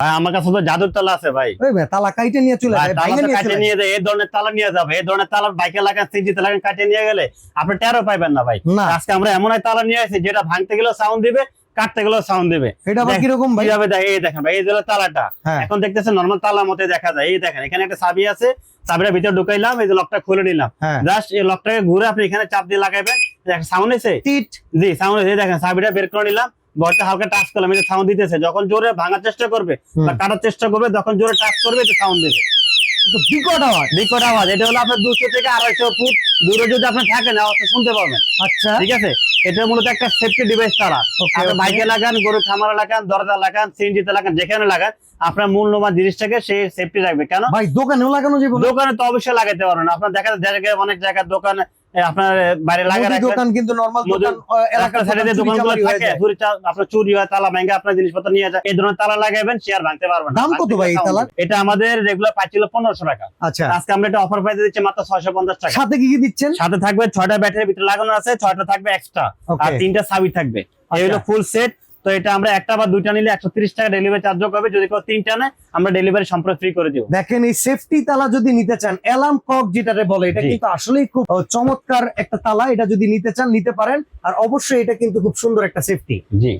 ভাই আমার কাছে তো জাদুর তালা আছে ভাই। তালা কাইটে নিয়ে চলে যায় তালা কাটে নিয়ে যায় এই ধরনের তালা নিয়ে যাবে এই ধরনের তালা বাইকে লাগান সিজিতে লাগান কাটে নিয়ে গেলে আপনি টেরো পাইবেন না ভাই। আজকে আমরা এমন এক তালা নিয়ে আসি যেটা ভাঙতে গেলেও সাউন্ড দিবে কাটতে গেলেও সাউন্ড দিবে। এটা আবার কীরকম ভাই? কীভাবে এই দেখেন ভাই এই যে তালাটা। হ্যাঁ। এখন দেখতেছেন নর্মাল তালার মতো দেখা যায় এই দেখেন এখানে একটা চাবি আছে চাবিটা ভিতরে ঢুকাইলাম এই যে লকটা খুলে নিলাম। হ্যাঁ। জাস্ট এই লকটাকে ঘুরে আপনি এখানে চাপ দিয়ে লাগাইবেন সাউন্ড এসে জি সাউন্ড এই দেখেন চাবিটা বের করে নিলাম বলটা হালকা টাচ করলাম যে সাউন্ড দিতেছে যখন জোরে ভাঙার চেষ্টা করবে বা কাটার চেষ্টা করবে তখন জোরে টাচ করবে তো সাউন্ড দেবে। বিকট আওয়াজ। বিকট আওয়াজ এটা হলো আপনার দুশো থেকে আড়াইশো ফুট দূরে যদি আপনি থাকেন আওয়াজটা শুনতে পাবেন আচ্ছা। ঠিক আছে? এটা মূলত একটা সেফটি ডিভাইস তারা। বাইকে লাগান গরু খামারে লাগান দরজা লাগান সিএনজিতে লাগান যেখানে লাগান আপনার মূল্যবান জিনিসটাকে সে সেফটি রাখবে। কেন? ভাই দোকানেও লাগানো যাবে দোকানে তো অবশ্যই লাগাতে পারবেন। আপনার দেখা যায় অনেক জায়গায় দোকানে আপনার বাইরে লাগা দোকান কিন্তু নরমাল দোকান এলাকার সাইডে দোকানগুলো থাকে। আপনার চুরি হয় তালা ভেঙে আপনার জিনিসপত্র নিয়ে যায় এই ধরনের তালা লাগাবেন শেয়ার ভাঙতে পারবেন দাম কত ভাই এই তালা এটা আমাদের রেগুলার পাচ্ছিল পনেরোশো টাকা। আচ্ছা। আজকে আমরা এটা অফার প্রাইসে দিচ্ছি মাত্র ছয়শো পঞ্চাশ টাকা। সাথে কি কি দিচ্ছেন? সাথে থাকবে ছয়টা ব্যাটারি ভিতরে লাগানো আছে ছয়টা থাকবে এক্সট্রা আর তিনটা সাবি থাকবে। এই হলো ফুল সেট তো এটা আমরা একটা বা দুইটা নিলে একশো ত্রিশ টাকা ডেলিভারি চার্জ হবে যদি কেউ তিনটা নেয় আমরা ডেলিভারি সম্পূর্ণ ফ্রি করে দিব। দেখেন এই সেফটি তালা যদি নিতে চান অ্যালার্ম কক যেটারে বলে এটা কিন্তু আসলেই খুব চমৎকার একটা তালা। এটা যদি নিতে চান নিতে পারেন। আর অবশ্যই এটা কিন্তু খুব সুন্দর একটা সেফটি জি।